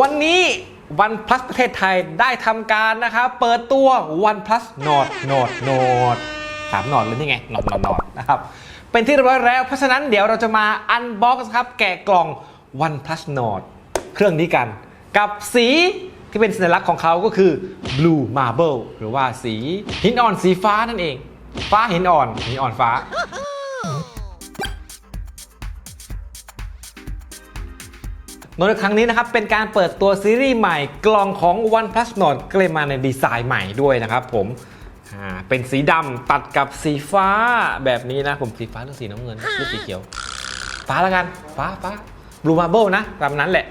วันนี้ OnePlus ประเทศไทยได้ทำการนะครับ เปิดตัว OnePlus Nord Nord Nord สามหนอดเลยนี่ไงหนอดหนอดหนอดนะครับเป็นที่เรียบร้อยแล้ว เพราะฉะนั้นเดี๋ยวเราจะมาอันบ็อกซ์ครับ แกะกล่อง OnePlus Nord เครื่องนี้กัน กับสีที่เป็นสัญลักษณ์ของเขาก็คือ Blue Marble หรือว่าสีหินอ่อนสีฟ้านั่นเอง ฟ้าหินอ่อนหินอ่อนฟ้า โดยครั้งนี้นะครับเป็นการเปิดตัวซีรีส์ใหม่กล่องของ OnePlus Nord ก็เลยมาในดีไซน์ใหม่ด้วยนะครับผมอ่าเป็นสีดำตัดกับสีฟ้าแบบนี้นะผมสีฟ้าหรือสีน้ำเงินหรือสีเขียว ฟ้าแล้วกัน ฟ้าฟ้า Blue Marble นะแบบนั้นแหละ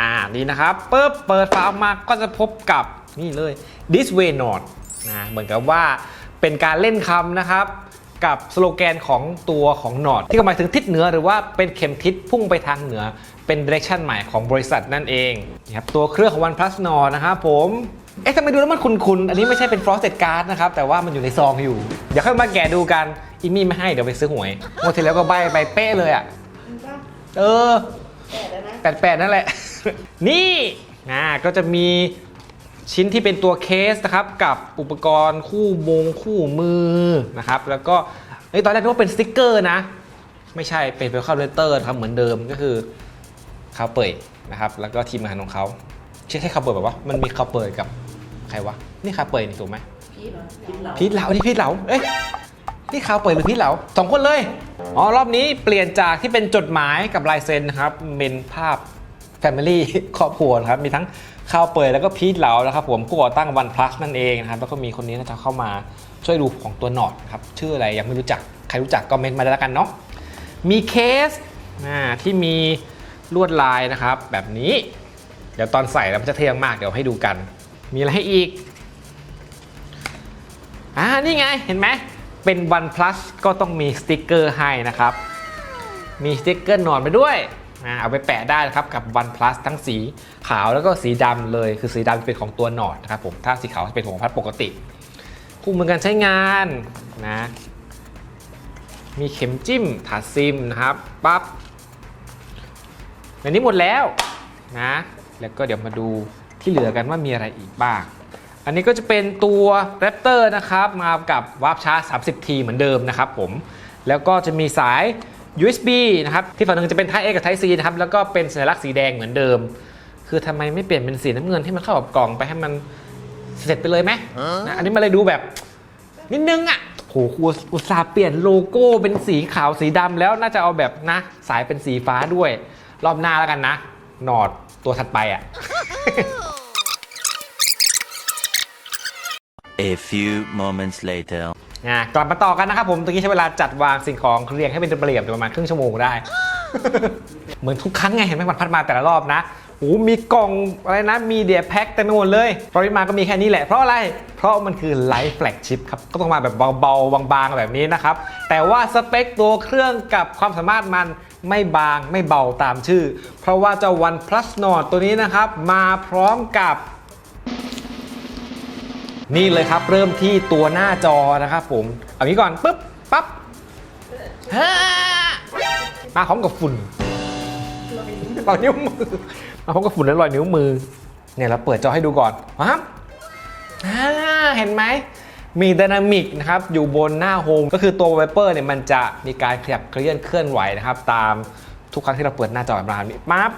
อ่านี่นะครับปุ๊บเปิดฝาออกมาก็จะพบกับนี่เลย This way Nord นะเหมือนกับว่าเป็นการเล่นคำนะครับกับสโลแกนของตัวของ Nord ที่หมายถึงทิศเหนือหรือว่าเป็นเข็มทิศพุ่งไปทางเหนือ เป็น direction ใหม่ของบริษัทนั่นเองนะครับตัวเครื่องของ OnePlus Nord นะครับผมเอ๊ะทำไมดูแล้วมันคุ้นๆ อันนี้ไม่ใช่เป็น frosted card นะครับ แต่ว่ามันอยู่ในซองอยู่ เดี๋ยวค่อยมาแกะดูกันอีมี่ไม่ให้เดี๋ยวไปซื้อหวยงวดที่แล้วก็ใบไปเป๊ะเลยอะ่ะเออแปดแปดนั่นแหละ นี่นะก็จะมีชิ้นที่เป็นตัวเคสนะครับ กับอุปกรณ์คู่มงคู่มือนะครับ แล้วก็เอ้ยตอนแรกนึกว่าเป็นสติกเกอร์นะ ไม่ใช่เป็นเ e ลคัมเลเตอร์ครับเหมือนเดิมก็คือ คาวเปยนะครับแล้วก็ทีมงานของเขาใช่ใช่คาวเปยแบบว่ามันมีคาวเปยกับใครวะนี่คาวเปยนี่ถูกไหมพีทเหรอพีทเหรอพีทเหลานี่พีทเหลาเอ้ยนี่ข่าวเปิดหรือพีทเหลาสองคนเลยอ๋อรอบนี้เปลี่ยนจากที่เป็นจดหมายกับลายเซ็นนะครับเป็นภาพ Family ครอบครัวนะครับมีทั้งข่าวเปิดแล้วก็พีทเหลานะครับผมผู้ก่อตั้ง OnePlus นั่นเองนะครับแล้วก็มีคนนี้นะจะเข้ามาช่วยดูของตัวหนอดนะครับชื่ออะไรยังไม่รู้จักใครรู้จักก็เมนต์มาได้แล้วกันเนาะมีเคสอ่าที่มี ลวดลายนะครับ แบบนี้ เดี๋ยวตอนใส่แล้วมันจะเท่มาก เดี๋ยวให้ดูกัน มีอะไรให้อีก อ่า นี่ไง เห็นไหม เป็น OnePlus ก็ต้องมีสติกเกอร์ให้นะครับ มีสติกเกอร์หนอนไปด้วยเอาไปแปะได้นะครับกับ OnePlus ทั้งสีขาวแล้วก็สีดำเลย คือสีดำเป็นของตัวหนอดนะครับผม ถ้าสีขาวจะเป็นของพัดปกติ คู่มือการใช้งานนะ มีเข็มจิ้มถาดซิมนะครับ ปั๊บ ในนี้หมดแล้วนะ แล้วก็เดี๋ยวมาดูที่เหลือกันว่ามีอะไรอีกบ้าง อันนี้ก็จะเป็นตัว Raptor นะครับ มากับวาร์ปชาร์จ 30T เหมือนเดิมนะครับผม แล้วก็จะมีสาย USB นะครับ ที่ฝั่งหนึ่งจะเป็น Type A กับ Type C นะครับ แล้วก็เป็นสัญลักษณ์สีแดงเหมือนเดิม คือทำไมไม่เปลี่ยนเป็นสีน้ำเงินให้มันเข้ากับกล่องไปให้มันเสร็จไปเลยไหมนะอันนี้มาเลยดูแบบนิดนึงอะโหครูอุตส่าห์เปลี่ยนโลโก้เป็นสีขาวสีดำแล้วน่าจะเอาแบบนะสายเป็นสีฟ้าด้วย รอบหน้าแล้วกันนะ หนอดตัวถัดไปอะ A few moments later. อะกลับมาต่อกันนะครับผมตะกี้ใช้เวลาจัดวางสิ่งของเรียงให้เป็นระเบียบอยู่ประมาณครึ่งชั่วโมงได้ เหมือนทุกครั้งไงเห็นไหมมันพัดมาแต่ละรอบนะโอ้มีกล่องอะไรนะมีเดียแพ็คเต็มไปหมดเลยปริมาณก็มีแค่นี้แหละ เพราะอะไร เพราะมันคือไลฟ์แฟลกชิพครับ ก็ต้องมาแบบเบาๆ บางๆ แบบนี้นะครับ แต่ว่าสเปคตัวเครื่องกับความสามารถมัน ไม่บางไม่เบาตามชื่อ เพราะว่าเจ้า OnePlus Nord ตัวนี้นะครับ มาพร้อมกับนี่เลยครับ เริ่มที่ตัวหน้าจอนะครับผม เอางี้ก่อนปุ๊บปั๊บฮ่ามาพร้อมกับฝุ่นรอยนิ้วมือมาพร้อมกับฝุ่นและรอยนิ้วมือ เนี่ยเราเปิดจอให้ดูก่อนครับเห็นไหม มีด y นามิกนะครับอยู่บนหน้าโฮมก็คือตัว Viper เนี่ยมันจะมีการขยับเคลื่อนเคลื่อนไหวนะครับ ตามทุกครั้งที่เราเปิดหน้าจอแบบนี้ปั๊บ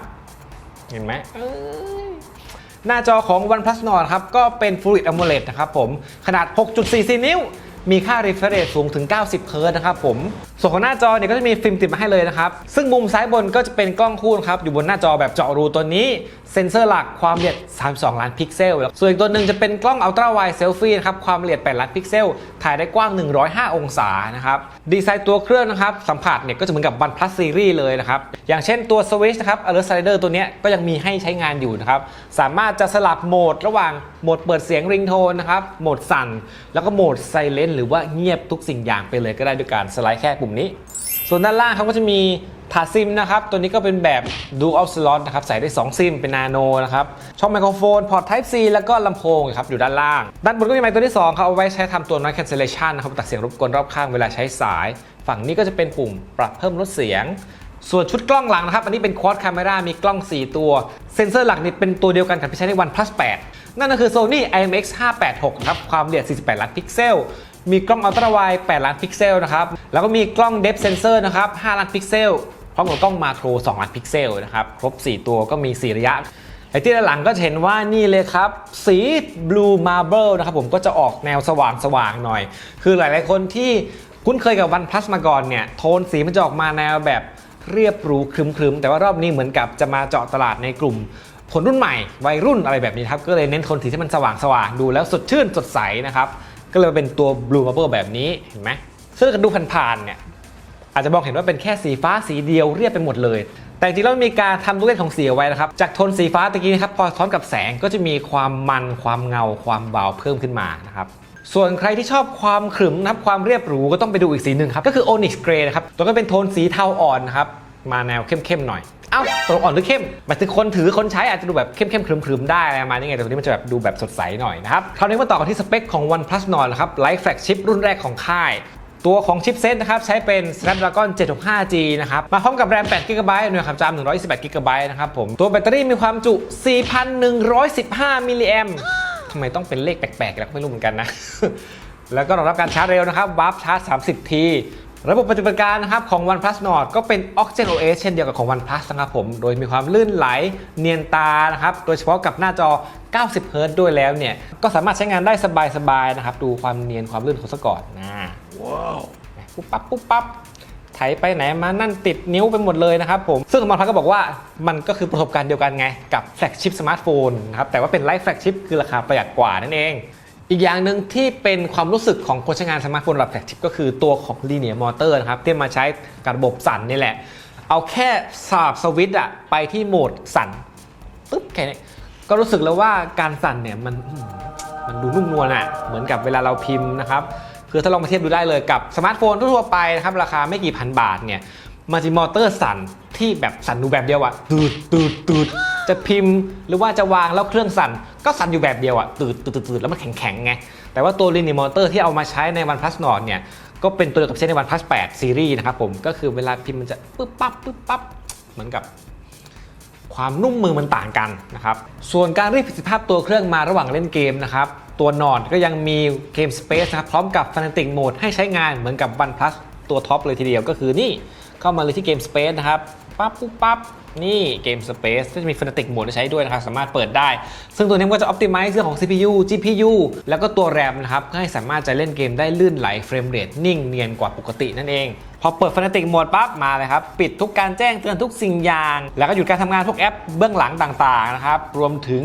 เห็นไหมเอ้ยหน้าจอของ OnePlus Nord ครับก็เป็น Full AMOLED นะครับผมขนาด 6.44 นิ้ว มีค่า refresh rate สูงถึง 90 เฮิร์ตซ์นะครับผม ส่วนของหน้าจอเนี่ยก็จะมีฟิล์มติดมาให้เลยนะครับ ซึ่งมุมซ้ายบนก็จะเป็นกล้องคู่นะครับ อยู่บนหน้าจอแบบเจาะรูตัวนี้ เซ็นเซอร์หลักความละเอียด 32 ล้านพิกเซล ส่วนอีกตัวหนึ่งจะเป็นกล้อง Ultra Wide Selfie นะครับ ความละเอียด 8 ล้านพิกเซล ถ่ายได้กว้าง 105 องศานะครับ ดีไซน์ตัวเครื่องนะครับ สัมผัสเนี่ยก็จะเหมือนกับ OnePlus Series เลยนะครับ อย่างเช่นตัว Switch นะครับ Alert Slider ตัวเนี้ยก็ยังมีให้ใช้งานอยู่นะครับ สามารถจะสลับโหมดระหว่างโหมดเปิดเสียงริงโทนนะครับ โหมดสั่น แล้วก็โหมด Silent หรือว่าเงียบทุกสิ่งอย่างไปเลยก็ได้ด้วยการสไลด์แค่ปุ่มนี้ ส่วนด้านล่างเขาก็จะมีถาดซิมนะครับ ตัวนี้ก็เป็นแบบ Dual Slot นะครับ ใส่ได้ 2 ซิม เป็นนาโนนะครับ ช่องไมโครโฟน พอร์ต Type C แล้วก็ลำโพงครับ อยู่ด้านล่าง ด้านบนก็มีไมค์ตัวที่ 2 ครับ เอาไว้ใช้ทำตัว noise cancellation นะครับ ตัดเสียงรบกวนรอบข้างเวลาใช้สาย ฝั่งนี้ก็จะเป็นปุ่มปรับเพิ่มลดเสียง ส่วนชุดกล้องหลังนะครับ อันนี้เป็น Quad Camera มีกล้อง 4 ตัว เซ็นเซอร์หลักนี่เป็นตัวเดียวกันกับที่ใช้ใน OnePlus 8 นั่นก็คือ Sony IMX 586ครับ ความละเอียด 48 ล้านพิกเซล มีกล้องอัลตร้าไวด์8ล้านพิกเซลนะครับ แล้วก็มีกล้อง Depth Sensor นะครับ5ล้านพิกเซล พร้อมกับกล้องมาโคร2ล้านพิกเซลนะครับ ครบ 4 ตัวก็มี 4 ระยะและที่ด้านหลังก็จะเห็นว่านี่เลยครับ สี Blue Marble นะครับผมก็จะออกแนวสว่างสว่างๆหน่อย คือหลาย ๆ คนที่คุ้นเคยกับ OnePlus มาก่อนเนี่ยโทนสีมันจะออกมาแนวแบบเรียบหรูครึมๆ แต่ว่ารอบนี้เหมือนกับจะมาเจาะตลาดในกลุ่มคนรุ่นใหม่ วัยรุ่นอะไรแบบนี้ครับ ก็เลยเน้นโทนสีที่มันสว่างสว่างๆดูแล้วสดชื่นสดใสนะครับ ก็เลยเป็นตัว Blue Marble แบบนี้เห็นไหมซึ่งดูผ่านๆเนี่ยอาจจะมองเห็นว่าเป็นแค่สีฟ้าสีเดียวเรียบไปหมดเลย แต่จริงๆแล้วมีการทำลูกเล่นของสีเอาไว้นะครับ จากโทนสีฟ้าตะกี้นะครับพอซ้อนกับแสงก็จะมีความมันความเงาความเบาเพิ่มขึ้นมานะครับส่วนใครที่ชอบความขรึมนะครับความเรียบหรูก็ต้องไปดูอีกสีหนึ่งครับ ก็คือ Onyx Grey นะครับ ตัวก็เป็นโทนสีเทาอ่อนนะครับ มาแนวเข้มๆหน่อย เอ้าตกลงอ่อนหรือเข้มหมายถึงคนถือคนใช้อาจจะดูแบบเข้มๆครึมๆได้อะไรประมาณนี้ไงแต่ตัวนี้มันจะแบบดูแบบสดใสหน่อยนะครับคราวนี้มาต่อกันที่สเปคของ OnePlus Nord นะครับ Light Flagship รุ่นแรกของค่ายตัวของชิปเซตนะครับ ใช้เป็น Snapdragon 765G นะครับ มาพร้อมกับแรม 8 g b หน่วยความจำ128 g b นะครับผม ตัวแบตเตอรี่มีความจุ 4,115 มิลลิแอมทำไมต้องเป็นเลขแปลกๆแล้วไม่รู้เหมือนกันนะ แล้วก็รองรับการชาร์จเร็วนะครับวาร์ปชาร์จ 30 ที ระบบปฏิบัติการนะครับของ OnePlus Nord ก็เป็น Oxygen OS เช่นเดียวกับของ OnePlus นะครับผม โดยมีความลื่นไหลเนียนตานะครับ โดยเฉพาะกับหน้าจอ 90 Hz ด้วยแล้วเนี่ย ก็สามารถใช้งานได้สบายๆนะครับ ดูความเนียนความลื่นของสกอตนะว้าวปุ๊บปั๊บปุ๊บปั๊บไถไปไหนมานั่นติดนิ้วไปหมดเลยนะครับผม ซึ่งมันพักก็บอกว่ามันก็คือประสบการณ์เดียวกันไงกับแฟลกชิพสมาร์ทโฟนนะครับแต่ว่าเป็นไลฟ์แฟลกชิพคือราคาประหยัดกว่านั่นเอง อีกอย่างหนึ่งที่เป็นความรู้สึกของคนใช้งานสมาร์ทโฟนระดับแฟลกชิพก็คือตัวของ Linear Motor นะครับ ที่มาใช้กับระบบสั่นนี่แหละ เอาแค่สาบสวิตช์อะไปที่โหมดสั่นปึ๊บแค่นี้ก็รู้สึกแล้วว่าการสั่นเนี่ยมันมันดูนุ่มนวลอะเหมือนกับเวลาเราพิมพ์นะครับคือถ้าลองมาเทียบดูได้เลยกับสมาร์ทโฟนทั่วไปนะครับราคาไม่กี่พันบาทเนี่ยมันจะมอเตอร์สั่น ที่แบบสั่นดูแบบเดียวอะตืดตืดตืดจะพิมพ์หรือว่าจะวางแล้วเครื่องสั่น ก็สั่นอยู่แบบเดียวอะตืดตืดตืดตืดแล้วมันแข็งแข็งๆไงแต่ว่าตัว Linear Motor ที่เอามาใช้ใน OnePlus Nord เนี่ยก็เป็นตัวเดียวกับที่ใช้ใน OnePlus 8ซีรีส์นะครับผมก็คือเวลาพิมพ์มันจะปึ๊บปั๊บปึ๊บปั๊บเหมือนกับความนุ่มมือมันต่างกันนะครับ ส่วนการเรียกประสิทธิภาพตัวเครื่องมาระหว่างเล่นเกมนะครับ ตัวนอนก็ยังมีเกม Space นะครับ พร้อมกับ Fanatic Mode ให้ใช้งานเหมือนกับ OnePlus ตัวท็อปเลยทีเดียวก็คือนี่เข้ามาเลยที่เกม Space นะครับ ปั๊บปุ๊บปั๊บนี่เกม Space ก็จะมี Fanatic Mode ให้ใช้ด้วยนะครับ สามารถเปิดได้ ซึ่งตัวนี้ก็จะ Optimize เรื่องของ CPU GPU แล้วก็ตัว RAM นะครับเพื่อให้สามารถจะเล่นเกมได้ลื่นไหลเฟรมเรทนิ่งเนียนกว่าปกตินั่นเอง พอเปิด Fanatic Mode ปั๊บมาเลยครับ ปิดทุกการแจ้งเตือนทุกสิ่งอย่าง แล้วก็หยุดการทำงานพวกแอปเบื้องหลังต่างๆนะครับรวมถึง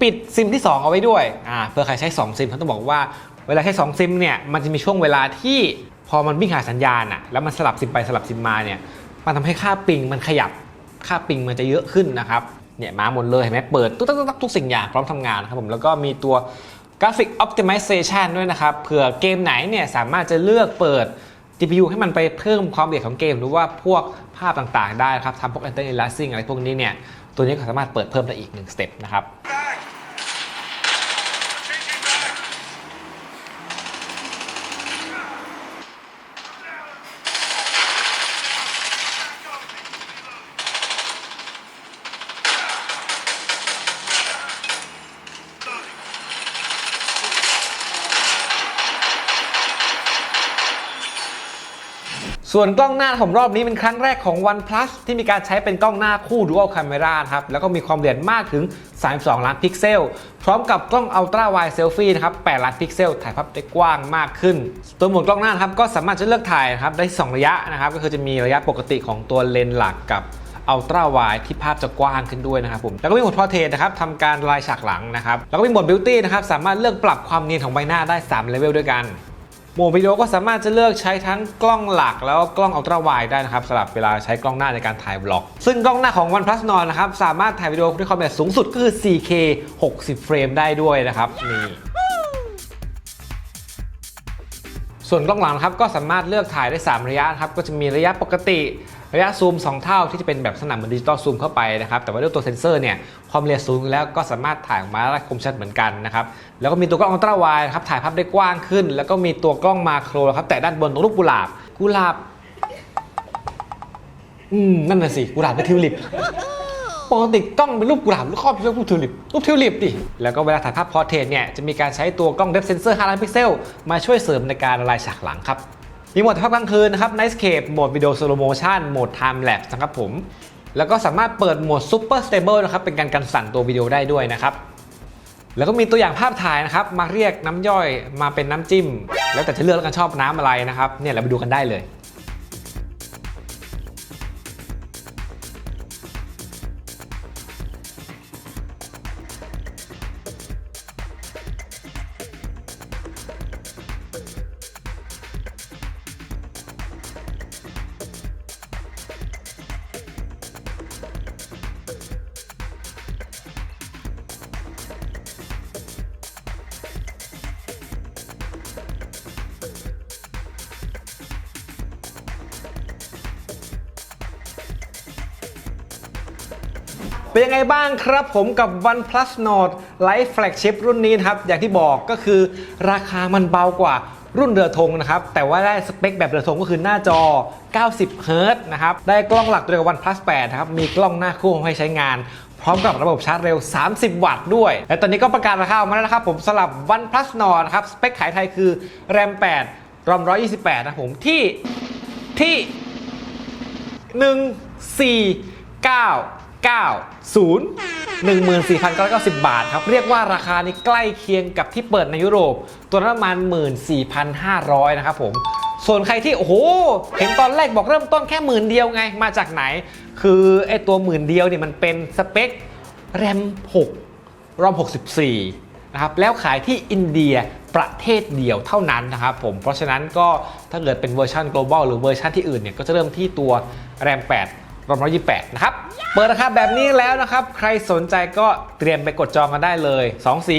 ปิดซิมที่ 2 เอาไว้ด้วยอ่าเพื่อใครใช้ 2 ซิมเขาต้องบอกว่าเวลาใช้2ซิมเนี่ยมันจะมีช่วงเวลาที่พอมันวิ่งหาสัญญาณอะแล้วมันสลับซิมไปสลับซิมมาเนี่ย มันทำให้ค่าปิงมันขยับค่าปิงมันจะเยอะขึ้นนะครับเนี่ยมาหมดเลยเห็นไหมเปิดตุ๊กตุ๊กทุกสิ่งอย่างพร้อมทำงานนะครับผมแล้วก็มีตัว Graphic Optimization ด้วยนะครับเผื่อเกมไหนเนี่ยสามารถจะเลือกเปิด GPU ให้มันไปเพิ่มความละเอียดของเกม หรือว่าพวกภาพต่างๆ ได้ครับทำพวก Anti Aliasing อะไรพวกนี้เนี่ยตัวนี้ก็สามารถเปิดเพิ่มได้อีกหนึ่งสเต็ปนะครับ ส่วนกล้องหน้าผมรอบนี้เป็นครั้งแรกของ OnePlus ที่มีการใช้เป็นกล้องหน้าคู่ Dual Camera ครับ แล้วก็มีความละเอียดมากถึง 32 ล้านพิกเซล พร้อมกับกล้อง Ultra Wide Selfie นะครับ 8 ล้านพิกเซล ถ่ายภาพได้กว้างมากขึ้น ตัวโหมดกล้องหน้าครับก็สามารถจะเลือกถ่ายนะครับได้ 2 ระยะนะครับ ก็คือจะมีระยะปกติของตัวเลนส์หลักกับอัลตร้าไวที่ภาพจะกว้างขึ้นด้วยนะครับผม แล้วก็มีโหมดพอเทรตนะครับทำการลายฉากหลังนะครับ แล้วก็มีโหมดบิวตี้นะครับ สามารถเลือกปรับความเนียนของใบหน้าได้3เลเวลด้วยกัน โหมดวิดีโอก็สามารถจะเลือกใช้ทั้งกล้องหลักแล้วกล้องอัลตร้าไวได้นะครับสำหรับเวลาใช้กล้องหน้าในการถ่ายบล็อก ซึ่งกล้องหน้าของ OnePlus Nord นะครับสามารถถ่ายวิดีโอด้วยความละเอียดสูงสุดก็คือ 4K 60 เฟรมได้ด้วยนะครับนี่ส่วนกล้องหลังนะครับก็สามารถเลือกถ่ายได้ 3 ระยะครับก็จะมีระยะปกติ ระยะซูม 2 เท่าที่จะเป็นแบบสนามเหมือนดิจิตอลซูมเข้าไปนะครับแต่ว่าด้วยตัวเซ็นเซอร์เนี่ยความละเอียดสูงแล้วก็สามารถถ่ายออกมาได้คมชัดเหมือนกันนะครับแล้วก็มีตัวกล้องอัลตร้าไวด์ครับถ่ายภาพได้กว้างขึ้น แล้วก็มีตัวกล้องมาโครครับแต่ด้านบนตรงรูปกุหลาบกุหลาบอืมนั่นน่ะสิกุหลาบเป็นทิวลิปปกติกล้องเป็นรูปกุหลาบหรือครอบเป็นรูปทิวลิปรูปทิวลิปดิแล้วก็เวลาถ่ายภาพพอร์เทรตเนี่ยจะมีการใช้ตัวกล้อง depth sensor 5ล้านพิกเซลมาช่วยเสริมในการละลายฉากหลังครับ มีโหมดภาพกลางคืนนะครับ Nightscape โหมดวิดีโอ slow motion โหมด time lapse นะครับผม แล้วก็สามารถเปิดโหมด super stable นะครับ เป็นการกันสั่นตัววิดีโอได้ด้วยนะครับ แล้วก็มีตัวอย่างภาพถ่ายนะครับ มาเรียกน้ำย่อยมาเป็นน้ำจิ้ม แล้วแต่จะเลือกแล้วกันชอบน้ำอะไรนะครับ เนี่ยเราไปดูกันได้เลย เป็นยังไงบ้างครับผมกับ OnePlus Nord Lite Flagship รุ่นนี้นะครับ อย่างที่บอกก็คือราคามันเบากว่ารุ่นเรือธงนะครับ แต่ว่าได้สเปคแบบเรือธงก็คือหน้าจอ 90เฮิรต์นะครับ ได้กล้องหลักตัวเดียวกับ OnePlus 8 นะครับ มีกล้องหน้าคู่ให้ใช้งาน พร้อมกับระบบชาร์จเร็ว 30 วัตต์ด้วย และตอนนี้ก็ประกาศราคาออกมาแล้วนะครับ ผมสลับ OnePlus Nord นะครับ สเปคขายไทยคือ RAM 8 ROM 128 นะผมที่ที่หนึ่ง สี่เก้าเก้าศูนย์หนึ่งหมื่นสี่พันเก้าร้อยเก้าสิบาทครับ เรียกว่าราคานี้ใกล้เคียงกับที่เปิดในยุโรป ตัวละประมาณหมื่นสี่พันห้าร้อยนะครับผม ส่วนใครที่ โอ้โห เห็นตอนแรกบอกเริ่มต้นแค่หมื่นเดียวไง มาจากไหน คือไอตัวหมื่นเดียวเนี่ยมันเป็นสเปคแรม 6 รอม 64 นะครับ แล้วขายที่อินเดียประเทศเดียวเท่านั้นนะครับผม เพราะฉะนั้นก็ถ้าเกิดเป็นเวอร์ชัน global หรือเวอร์ชันที่อื่นเนี่ยก็จะเริ่มที่ตัวแรม 8 รอม128นะครับ เปิดราคาแบบนี้แล้วนะครับ ใครสนใจก็เตรียมไปกดจองกันได้เลย 2 สี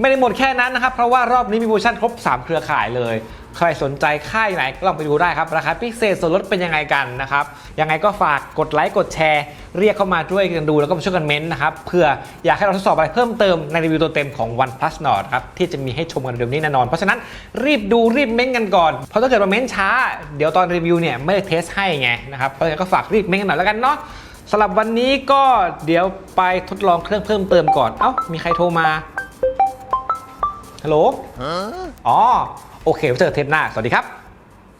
ไม่ได้หมดแค่นั้นนะครับ เพราะว่ารอบนี้มีโปรโมชั่นครบ 3 เครือข่ายเลย ใครสนใจค่ายไหนก็ลองไปดูได้ครับ ราคาพิเศษส่วนลดเป็นยังไงกันนะครับ ยังไงก็ฝากกดไลค์กดแชร์ เรียกเข้ามาด้วยกันดู แล้วก็มาช่วยกันเม้นต์นะครับเพื่ออยากให้เราทดสอบอะไรเพิ่มเติมในรีวิวตัวเต็มของ OnePlus Nord ครับที่จะมีให้ชมกันเร็วนี้แน่นอน เพราะฉะนั้นรีบดูรีบเม้นต์กันก่อน เพราะถ้าเกิดมาเม้นต์ช้า เดี๋ยวตอนรีวิวเนี่ยไม่ได้เทสให้ไงนะครับเพราะฉะนั้นก็ฝากรีบเม้นต์กันหน่อยแล้วกันเนาะสำหรับวันนี้ก็เดี๋ยวไปทดลองเครื่องเพิ่มเติมก่อน เอ้า มีใครโทรมา ฮัลโหลอ๋อ โอเคไว้เจอเทปหน้า สวัสดีครับ